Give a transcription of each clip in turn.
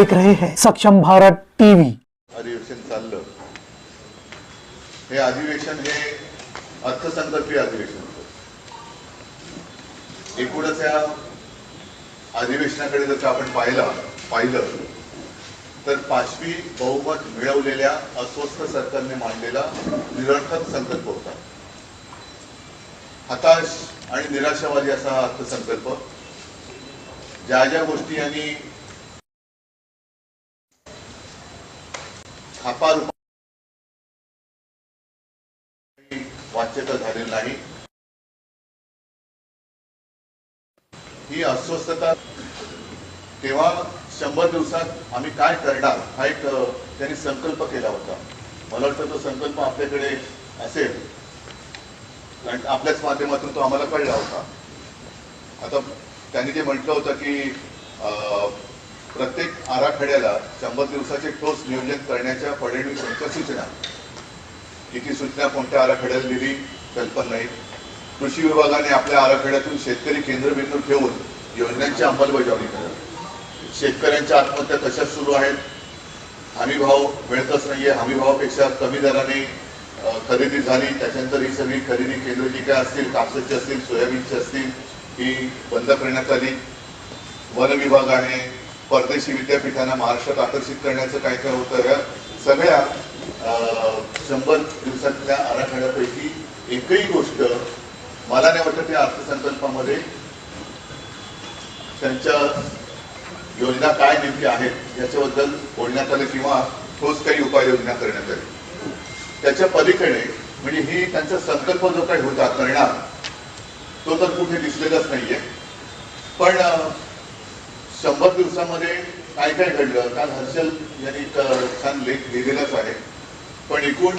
देख रहे हैं सक्षम भारत टीवी। अधिवेशन चाललं. हे अधिवेशन हे अर्थसंकल्पीय अधिवेशन एकूणच या अधिवेशनाकडे जर आपण पाहिला पाहिलं तर पाचवी बहुमत मिळवलेल्या अस्वस्थ सरकारने मांडलेला निरर्थक संकल्प होता. हताश आणि निराशावादी असा हा अर्थसंकल्प. ज्या ज्या गोष्टी यांनी छापा रूप वाच्यता झालेलं नाही. ही अस्वस्थता तेव्हा शंभर दिवसात आम्ही काय करणार हा एक त्यांनी संकल्प केला होता. मला वाटतं तो संकल्प आपल्याकडे असेल. कारण आपल्याच माध्यमातून तो आम्हाला कळला होता. आता त्यांनी जे म्हटलं होतं की प्रत्येक आराखड्याला शंभर दिवसाचे ठोस नियोजन करण्याच्या फडणवीस यांच्या सूचना. किती सूचना कोणत्या आराखड्यात दिली कल्पना नाही. कृषी विभागाने आपल्या आराखड्यातून शेतकरी केंद्रबिंदू ठेवून योजनांची अंमलबजावणी करा शेतकऱ्यांच्या आत्महत्या कशा सुरू आहेत? हमी भाव मिळतच नाहीये. हमी भावापेक्षा कमी दराने खरेदी झाली त्याच्यानंतर ही सगळी खरेदी केंद्र जी काय असतील कापसाची असतील सोयाबीनची असतील ही बंद करण्यात आली. वन विभागाने परदेशी विद्यापीठांना महाराष्ट्रात आकर्षित करण्याचं काय काय होतं. या सगळ्या अं, शंभर दिवसातल्या आराखड्यापैकी एकही गोष्ट मला नाही वाटत त्या अर्थसंकल्पामध्ये त्यांच्या योजना काय नेमकी आहेत याच्याबद्दल बोलण्यात आलं किंवा ठोस काही उपाययोजना करण्यात आली. त्याच्या पलीकडे म्हणजे ही त्यांचा संकल्प जो काही होता करणार तो तर कुठे दिसलेलाच नाहीये. पण शंभर दिवसामध्ये काय काय घडलं? काल हर्षल यांनी एक छान लेख लिहिलेलाच आहे. पण एकूण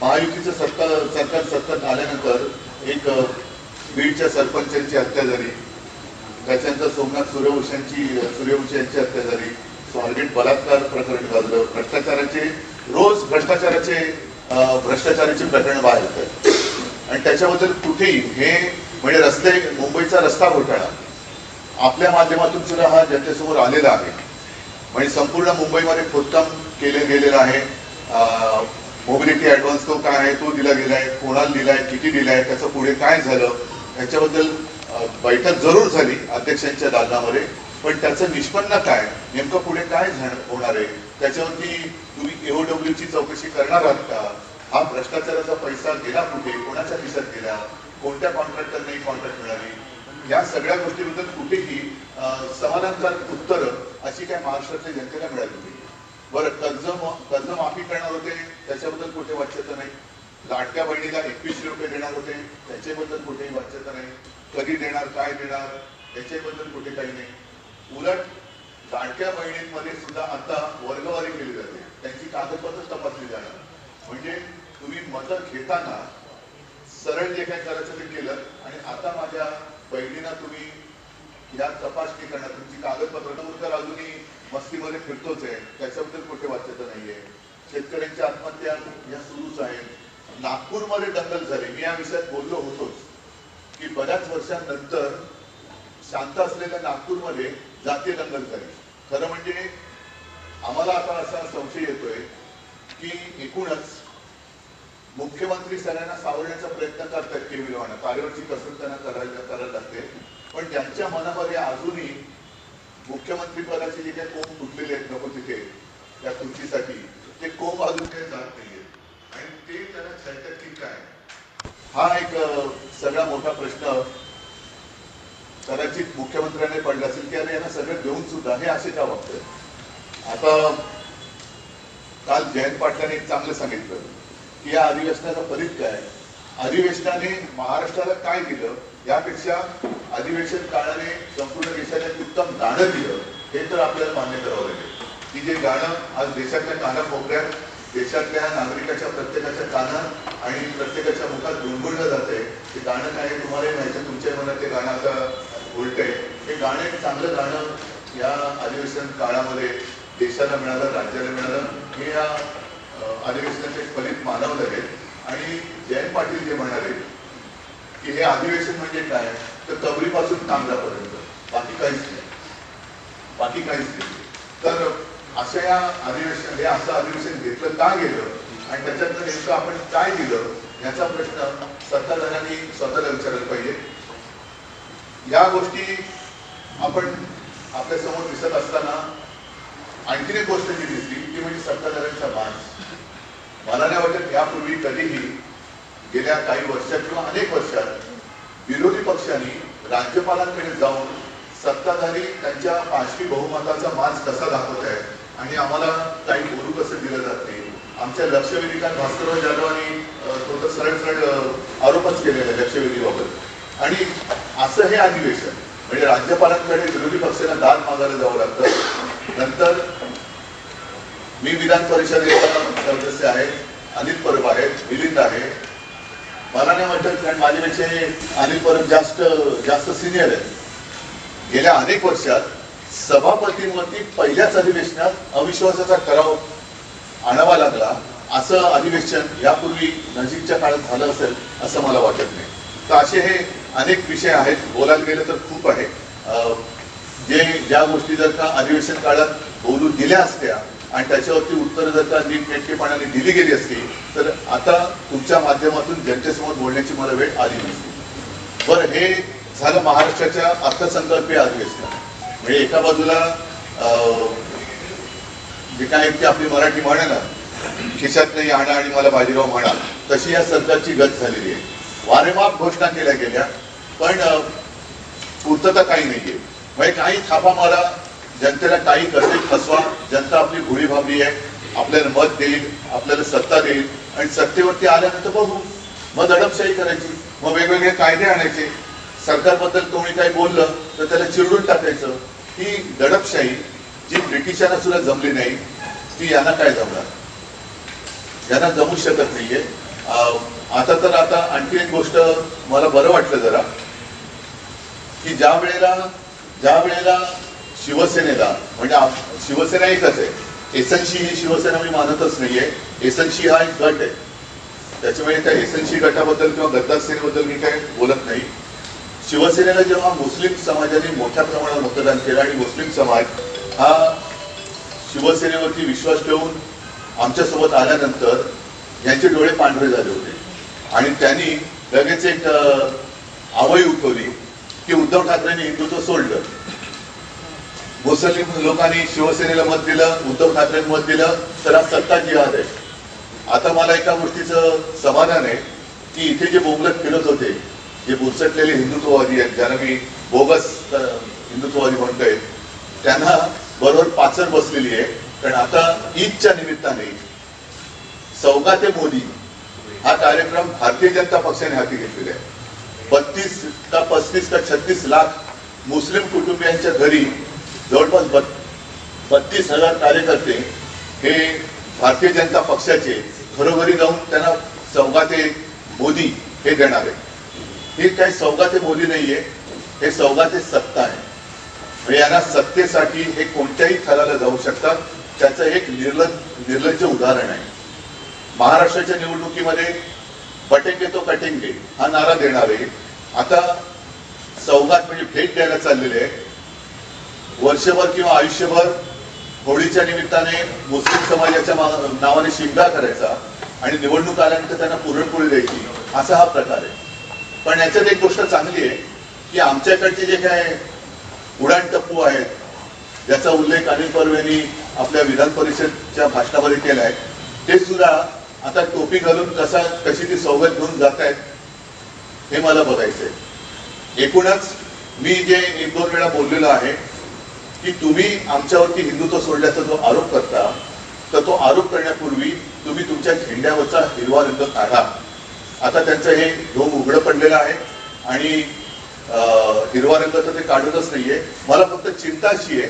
महायुतीचं सत्ता सरकार सत्ता आल्यानंतर एक बीडच्या सरपंचांची हत्या झाली. त्याच्यानंतर सोमनाथ सूर्यवंशांची सूर्यवंशी यांची हत्या झाली. स्वारगेट बलात्कार प्रकरण गाजलं भ्रष्टाचाराचे रोज भ्रष्टाचाराचे भ्रष्टाचाराची प्रकरण बाहेर येतात आणि त्याच्याबद्दल कुठेही हे म्हणजे रस्ते मुंबईचा रस्ता घोटाळा. आपल्या माध्यमातून सुद्धा हा जनतेसमोर आलेला आहे. म्हणजे संपूर्ण मुंबईमध्ये खोदकाम केले गेलेलं आहे. मोबिलिटी ऍडव्हान्स तो काय आहे तो दिला गेलाय कोणाला दिलाय किती दिलाय त्याचं पुढे काय झालं याच्याबद्दल बैठक जरूर झाली अध्यक्षांच्या दालनामध्ये पण त्याचं निष्पन्न काय नेमकं पुढे काय होणार आहे त्याच्यावरती तुम्ही एओडब्ल्यूची चौकशी करणार आहात का? हा भ्रष्टाचाराचा पैसा गेला कुठे कोणाच्या खिशात गेला कोणत्या कॉन्ट्रॅक्टरने कॉन्ट्रॅक्ट मिळाली? या सगळ्या गोष्टीबद्दल कुठेही समानांतर समाधानकारक उत्तर अशी काय महाराष्ट्रातल्या जनतेला मिळाली नाही. बरं कर्ज कर्ज माफी करणार होते त्याच्याबद्दल कुठे वाच्यता नाही. लाडक्या बहिणीला एकवीसशे रुपये देणार होते त्याच्याबद्दल कुठेही वाच्यता नाही. कधी देणार काय देणार याच्याबद्दल कुठे काही नाही. उलट लाडक्या बहिणींमध्ये सुद्धा आता वर्गवारी केली जाते. त्यांची कागदपत्र तपासली जाणार. म्हणजे तुम्ही मतं घेताना सरळ जे काही करायचं ते केलं आणि आता माझ्या बहिणींना तुम्ही या तपासणी करणार तुमची कागदपत्र तर अजूनही मस्तीमध्ये फिरतोच आहे. त्याच्याबद्दल कुठे वाचत नाहीये. शेतकऱ्यांच्या आत्महत्या या सुरूच आहेत. नागपूरमध्ये दंगल झाली. मी या विषयात बोललो होतोच की बऱ्याच वर्षांनंतर शांत असलेल्या नागपूरमध्ये जातीय दंगल झाली. खरं म्हणजे आम्हाला आता असा संशय येतोय की एकूणच मुख्यमंत्री सगळ्यांना सावरण्याचा प्रयत्न करतात केविलवाना तारेवरची कसरत त्यांना करायला करायला लागते पण त्यांच्या मनामध्ये अजूनही मुख्यमंत्री पदाचे जे काही कोंब तुटलेले आहेत नको तिथे त्या खुर्चीसाठी ते कोंब अजून काही जात नाहीये. आणि ते त्याला खेळतात की काय? हा एक सगळा मोठा प्रश्न कदाचित मुख्यमंत्र्यांनी पडला असेल की अरे यांना सगळं देऊन सुद्धा हे असे का वागतात आता काल जयंत पाटलांनी एक चांगलं सांगितलं. की या अधिवेशनाचा फलित काय? अधिवेशनाने महाराष्ट्राला काय दिलं? यापेक्षा अधिवेशन काळाने संपूर्ण देशाला उत्तम गाणं दिलं हे तर आपल्याला मान्य करावं लागेल. की जे गाणं आज देशातल्या कानाकोपऱ्यात देशातल्या नागरिकाच्या प्रत्येकाच्या कानात आणि प्रत्येकाच्या मुखात गुणगुणलं जाते ते गाणं काय तुम्हालाही माहिती आहे, तुमच्या मनात ते गाणं आता उलटंय हे गाणं एक चांगलं गाणं या अधिवेशन काळामध्ये देशाला मिळालं राज्याला मिळालं. हे या अधिवेशन अधिवेशनाचे फलित मानावं लागेल आणि जयंत पाटील जे म्हणाले की हे अधिवेशन म्हणजे काय? तर कबरीपासून कामरापर्यंत बाकी काहीच नाही. बाकी काहीच नाही. तर अशा या अधिवेशन हे असं अधिवेशन घेतलं का गेलं? आणि त्याच्यात नेमकं आपण काय दिलं? याचा प्रश्न सत्ताधाऱ्यांनी स्वतःला विचारायला पाहिजे. या गोष्टी आपण आपल्यासमोर दिसत असताना आणखीन एक गोष्ट जी दिसली ती म्हणजे सत्ताधाऱ्यांचा मान मला नाही वाटत यापूर्वी कधीही गेल्या काही वर्षात किंवा अनेक वर्षात विरोधी पक्षांनी राज्यपालांकडे जाऊन सत्ताधारी त्यांच्या पाचवी बहुमताचा मार्च कसा दाखवत आहे आणि आम्हाला काही बोलू कसं दिलं जात नाही. आमच्या लक्षवेधिकात भास्करराव जाधवांनी तो तर सरळ सरळ आरोपच केलेला आहे लक्षवेधीबाबत. आणि असं हे अधिवेशन म्हणजे राज्यपालांकडे विरोधी पक्षांना दाद मागायला जावं लागतं. नंतर मी विधान परिषदेचा सदस्य आहे अनिल परब आहेत मिलिंद आहे मला नाही वाटत कारण माझ्यापेक्षा हे अनिल परब जास्त जास्त सिनियर आहे गेल्या अनेक वर्षात सभापतींवरती पहिल्याच अधिवेशनात अविश्वासाचा ठराव आणावा लागला. असं अधिवेशन यापूर्वी नजीकच्या काळात झालं असेल असं मला वाटत नाही. तर असे हे अनेक विषय आहेत. बोलायला गेलं तर खूप आहे. अं, जे ज्या गोष्टी जर का अधिवेशन काळात बोलू दिल्या असत्या आणि त्याच्यावरती उत्तरं जर का नीटनेटकेपणाने दिली गेली असती तर आता तुमच्या माध्यमातून जनतेसमोर बोलण्याची मला वेळ आली नसती. बरं हे झालं महाराष्ट्राच्या अर्थसंकल्पीय अधिवेशन. म्हणजे एका बाजूला जे काय की आपली मराठी म्हणा ना खिशात नाही आणा आणि मला बाजीराव म्हणा तशी या सरकारची गत झालेली आहे. वारेमाप घोषणा केल्या गेल्या पण पूर्तता काही नाहीये. म्हणजे काही थापा मला जनतेला काही करते फसवा. जनता आपली भोळी भाबली आहे. आपल्याला मत देईल आपल्याला सत्ता देईल. आणि सत्तेवरती आल्यानंतर बघू. मग दडपशाही करायची. मग वेगवेगळे कायदे आणायचे. सरकारबद्दल कोणी काही बोललं तर त्याला चिरडून टाकायचं. ही दडपशाही जी ब्रिटिशांना सुद्धा जमली नाही ती यांना काय जमणार? यांना जमू शकत नाहीये. अं, आता तर आता आणखी एक गोष्ट मला बरं वाटलं जरा की ज्या वेळेला ज्या वेळेला शिवसेनेला म्हणजे शिवसेना एकच आहे. एसएनशी ही शिवसेना मी मानतच नाहीये. एसएनशी हा एक गट आहे. त्याच्यामुळे त्या एसएनशी गटाबद्दल किंवा गद्दार सेनेबद्दल मी काही बोलत नाही. शिवसेनेला जेव्हा मुस्लिम समाजाने मोठ्या प्रमाणात मतदान केलं आणि मुस्लिम समाज हा शिवसेनेवरती विश्वास ठेवून आमच्यासोबत आल्यानंतर यांचे डोळे पांढरे झाले होते. आणि त्यांनी लगेच एक आवई उठवली की उद्धव ठाकरेंनी हिंदुत्व सोडलं. मुस्लिम लोकांनी शिवसेनेला मत दिलं उद्धव ठाकरेंना मत दिलं तर आज सत्ता जिहाद आहे. आता मला एका गोष्टीचं समाधान आहे की इथे जे बोंबलत फिरत होते जे बुरसटलेले हिंदुत्ववादी आहेत ज्यांना मी बोगस हिंदुत्ववादी म्हणतोय त्यांना बरोबर पाचर बसलेली आहे. कारण आता ईदच्या निमित्ताने चौका ते मोदी हा कार्यक्रम भारतीय जनता पक्षाने हाती घेतलेला आहे. बत्तीस का पस्तीस का छत्तीस लाख मुस्लिम कुटुंबियांच्या घरी जवळपास बत- बत्तीस हजार कार्यकर्ते हे भारतीय जनता पक्षाचे घरोघरी जाऊन त्यांना सौगाते मोदी हे देणार आहे हे काही सौगाते मोदी नाहीये हे सौगाते सत्ता आहे. म्हणजे यांना सत्तेसाठी हे कोणत्याही थराला जाऊ शकतात त्याचं एक निर्लज निर्लज्ज उदाहरण आहे. महाराष्ट्राच्या निवडणुकीमध्ये बटेंगे तो कटेंगे हा नारा देणारे आता सौगात म्हणजे भेट द्यायला चाललेले आहे वर्षभर किंवा आयुष्यभर होळीच्या निमित्ताने मुस्लिम समाजाच्या नावाने शिंगा करायचा आणि निवडणूक आल्यानंतर त्यांना पुरणपोळी द्यायची असा हा प्रकार आहे. पण याच्यात एक गोष्ट चांगली आहे की आमच्याकडचे जे काय उडाण टप्पू आहेत ज्याचा उल्लेख अनिल यांनी आपल्या विधान परिषदच्या भाषणामध्ये केलाय ते सुद्धा आता टोपी घालून कसा कशी ती सवयत घेऊन जात आहेत हे मला बघायचंय. एकूणच मी जे एक दोन वेळा बोललेलो आहे की तुम्ही आमच्यावरती हिंदुत्व सोडल्याचा जो आरोप करता तर तो आरोप करण्यापूर्वी तुम्ही तुमच्या झेंड्यावरचा हिरवा रंग काढा. आता त्यांचं हे ढोंग उघडं पडलेलं आहे आणि अं, हिरवा रंग तर ते काढतच नाहीये. मला फक्त चिंता अशी आहे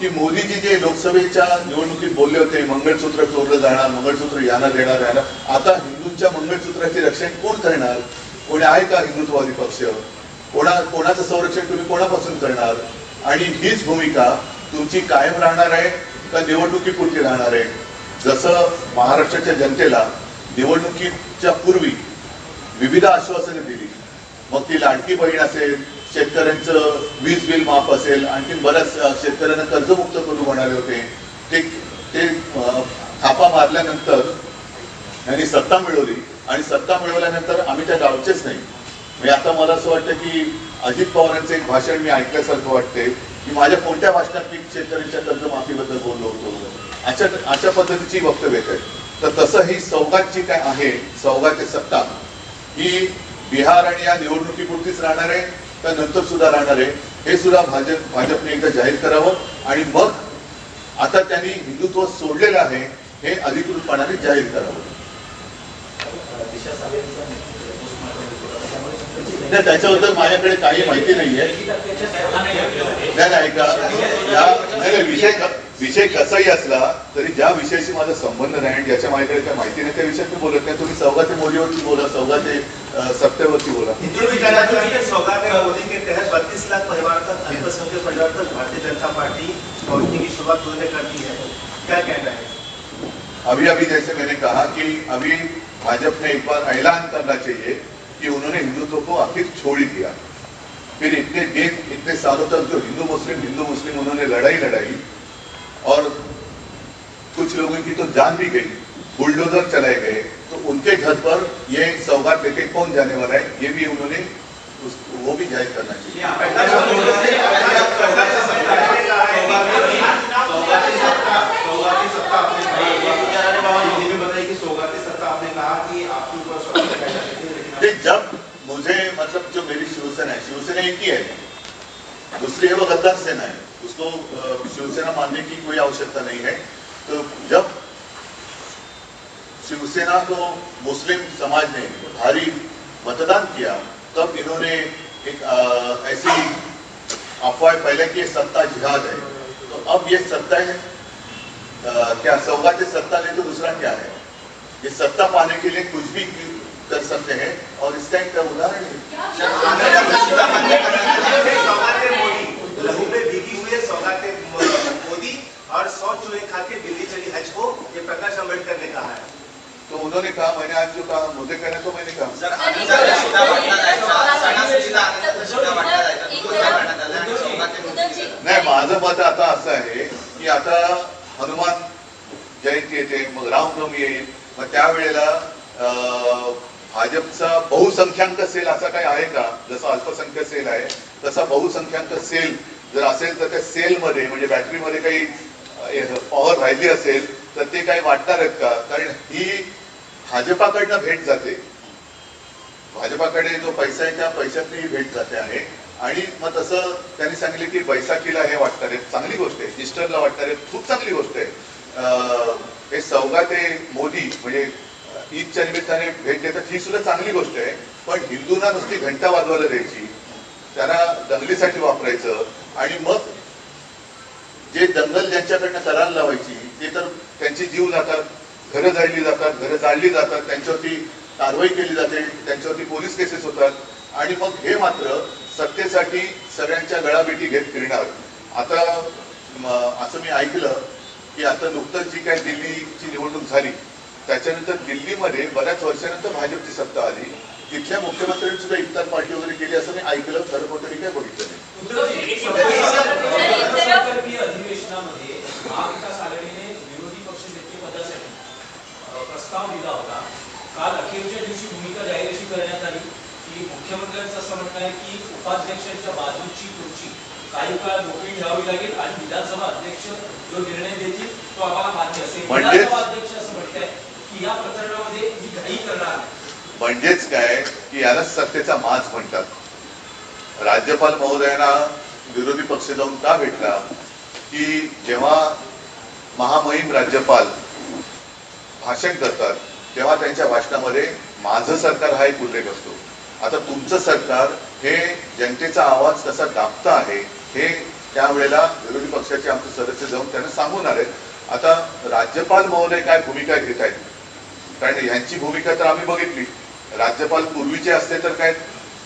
की मोदीजी जे लोकसभेच्या निवडणुकीत बोलले होते मंगळसूत्र चोरलं जाणार मंगळसूत्र यांना देणार याला आता हिंदूंच्या मंगळसूत्राचे रक्षण कोण करणार? कोणी आहे का हिंदुत्ववादी पक्ष? कोणा कोणाचं संरक्षण तुम्ही कोणापासून करणार? आणि हीच भूमिका तुमची कायम राहणार आहे का निवडणुकीपुरती राहणार आहे? जसं महाराष्ट्राच्या जनतेला निवडणुकीच्या पूर्वी विविध आश्वासने दिली. मग ती लाडकी बहीण असेल शेतकऱ्यांचं वीज बिल माफ असेल आणखी बऱ्याच शेतकऱ्यांना कर्जमुक्त करू म्हणाले होते. ते ते थापा मारल्यानंतर यांनी सत्ता मिळवली. आणि सत्ता मिळवल्यानंतर आम्ही त्या गावचेच नाही. म्हणजे आता मला असं वाटतं की अजित पवारांचं एक भाषण मी ऐकल्यासारखं वाटते की माझ्या कोणत्या भाषणात मी शेतकऱ्यांच्या कर्जमाफीबद्दल बोललो होतो. अशा अशा पद्धतीची वक्तव्य आहेत. तर तसं ही सौगातची काय आहे सौगाची सत्ता. ही बिहार आणि या निवडणुकीपुरतीच राहणार आहे तर नंतर सुद्धा राहणार आहे हे सुद्धा भाजप भाजपने एकदा जाहीर करावं. आणि मग आता त्यांनी हिंदुत्व सोडलेलं आहे हे अधिकृतपणाने जाहीर करावं. नाही त्याच्याबद्दल माझ्याकडे काही माहिती नाहीये. नाही ऐका. या नाही, विषय क- विषय कसाही असला तरी ज्या विषयाशी माझा संबंध नाही आणि ज्याच्या माझ्याकडे काही माहिती नाही त्या विषयात मी बोलत नाही. तुम्ही चौघाते मोदीवरती बोला चौघाते सत्तेवरती बोला. के के बत्तीस लाख परिवार तक अल्पसंख्यक परिवार तक भारतीय जनता पार्टी पहुंचने की शुरुआत उन्होंने कर दी है क्या कहना है अभी अभी जैसे मैंने कहा कि अभी भाजपा ने एक बार ऐलान करना चाहिए कि उन्होंने हिंदुत्व को आखिर छोड़ ही दिया। फिर इतने दिन इतने सालों तक जो हिंदू मुस्लिम हिंदू मुस्लिम उन्होंने लड़ाई लड़ाई और कुछ लोगों की तो जान भी गई बुलडोजर चलाए गए। तो उनके घर पर ये सौगात लेके कौन जाने वाला है ये भी उन्होंने उस, वो भी ज़ाहिर करना चाहिए। सत्ता आपने कहा। कि आपके ऊपर ते जब मुझे मतलब जो मेरी शिवसेना है शिवसेना एक ही है। दूसरी है वो गद्दार सेना है। उसको शिवसेना मानने की कोई आवश्यकता नहीं है। तो जब शिवसेना को मुस्लिम समाज ने भारी मतदान किया तब इन्होंने एक अ, ऐसी अफवाह पहले की सत्ता जिहाद है। तो अब ये सत्ता है अ, क्या सौगात सत्ता ले तो दूसरा क्या है? ये सत्ता पाने के लिए कुछ भी कर सकते हैं और इसका एक उदाहरण है। सौगात मोदी। लहू में भीगी हुई है सौगात मोदी और सौ चूहे खा के दिल्ली चली हज को ये प्रकाश अंबेडकर ने कहा है। तो उन्होंने कहा मैंने आज जो कहा मुझे कहना तो मैंने कहा। नाही माझं मत आता असं आहे की आता हनुमान जयंती येते मग रामनवमी येईल. मग त्यावेळेला अं, भाजपचा बहुसंख्याक सेल असा काही आहे का? जसं अल्पसंख्याक सेल आहे तसा बहुसंख्याक सेल जर असेल तर त्या सेलमध्ये म्हणजे बॅटरीमध्ये काही पॉवर राहिली असेल तर ते काही वाटणार आहेत का? कारण ही भाजपाकडनं भेट जाते. भाजपाकडे जो पैसा आहे त्या पैशातून ही भेट जाते आहे. आणि मग तसं त्यांनी सांगितले की बैसाखीला हे वाटणार आहेत. चांगली गोष्ट आहे. इस्टरला वाटणार आहेत. खूप चांगली गोष्ट आहे. हे सौगाते मोदी म्हणजे ईदच्या निमित्ताने भेट देतात ही सुद्धा चांगली गोष्ट आहे. पण हिंदूंना नुसती घंटा वाजवायला द्यायची त्यांना दंगलीसाठी वापरायचं आणि मग जे दंगल ज्यांच्याकडनं करायला लावायची ते तर त्यांची जीव जातात घरं जाळली जातात घरं जाळली जातात त्यांच्यावरती कारवाई केली जाते त्यांच्यावरती पोलीस केसेस होतात आणि मग हे मात्र सत्तेसाठी सगळ्यांच्या गळाभेटी घेत फिरणार. आता असं मी ऐकलं की आता नुकतंच जी काय दिल्लीची निवडणूक झाली त्याच्यानंतर दिल्लीमध्ये बऱ्याच वर्षानंतर भाजपची सत्ता आली. तिथल्या मुख्यमंत्र्यांनी सुद्धा इफ्तार पार्टी वगैरे केली असं मी ऐकलं खरं खोटं मी काय बघितलं नाही. अधिवेशनामध्ये महाविकास विरोधी प्रस्ताव दिला होता काल अखेरच्या दिवशी भूमिका जाहीर अशी करण्यात आली की मुख्यमंत्र्यांचं असं म्हणणं आहे की उपाध्यक्षांच्या बाजूची खुर्ची काही काळ मोकळी ठेवावी लागेल आणि विधानसभा अध्यक्ष जो निर्णय देतील तो आम्हाला मान्य असेल विधानसभा अध्यक्ष असं म्हणताय की या प्रकरणामध्ये घाई करणार म्हणजेच काय की यालाच सत्तेचा माज म्हणतात. राज्यपाल महोदयांना विरोधी पक्ष जाऊन का भेटला? की जेव्हा महामहिम राज्यपाल भाषण करतात तेव्हा त्यांच्या भाषणामध्ये माझं सरकार हा एक उल्लेख असतो. आता तुमचं सरकार हे जनतेचा आवाज कसा दाबता आहे हे त्यावेळेला विरोधी पक्षाचे आमचे सदस्य जाऊन त्यांना सांगून आले आता राज्यपाल महोदय काय भूमिका घेत आहेत कारण यांची भूमिका तर आम्ही बघितली. राज्यपाल पूर्वीचे असते तर काय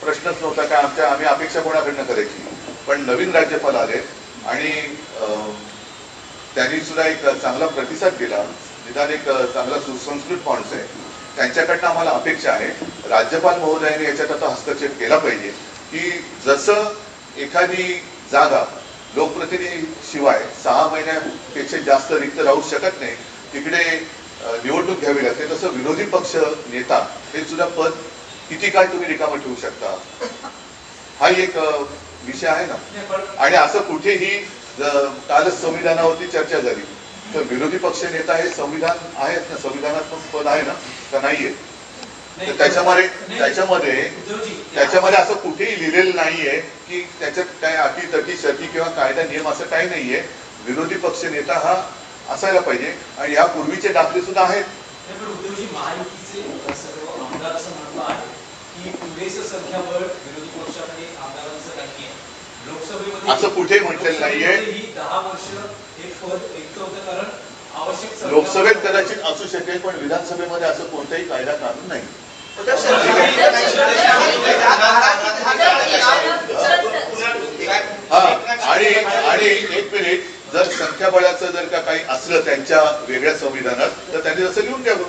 प्रश्नच नव्हता काय आमच्या आम्ही अपेक्षा कोणाकडनं करायची? पण नवीन राज्यपाल आले आणि अं, त्यांनी सुद्धा एक चांगला प्रतिसाद दिला. निदान एक चांगला सुसंस्कृत माणूस आहे. त्यांच्याकडनं आम्हाला अपेक्षा आहे. राज्यपाल महोदयाने याच्यात आता हस्तक्षेप केला पाहिजे. की जसं एखादी जागा लोकप्रतिनिधी शिवाय सहा महिन्यापेक्षा जास्त रिक्त राहू शकत नाही तिकडे निवडणूक घ्यावी लागते. तसं विरोधी पक्ष नेता हे सुद्धा पद किती काळ तुम्ही रिकामं ठेवू शकता? हा एक विषय आहे ना. आणि असं कुठेही कालच संविधानावरती चर्चा झाली. तर विरोधी पक्ष नेता हे संविधान आहेत ना. संविधानात्मक पद आहे ना? का नाहीये? नाही, तर त्याच्यामध्ये त्याच्यामध्ये त्याच्यामध्ये असं कुठेही लिहिलेलं नाहीये की त्याच्यात काय अटी तटी शर्ती किंवा कायदा नियम असं काही नाहीये. विरोधी पक्ष नेता हा असायला पाहिजे आणि यापूर्वीचे दाखले सुद्धा आहेत महायुतीचे सर्व आमदार असं म्हणणं आहे की पुरेसं संख्याबळ विरोधी पक्षामध्ये आमदारांचं नाहीये लोकसभेमध्ये असं कुठेही म्हटलेलं नाहीये. दहा वर्ष हे पद रिक्त होतं कारण आवश्यक लोकसभेत कदाचित असू शकेल पण विधानसभेमध्ये असं कोणताही कायदा कानून नाही हा आणि आणि एक मिनिट जर संख्याबळाचं जर का काही असलं त्यांच्या वेगळ्या संविधानात तर त्यांनी तसं लिहून घ्यावं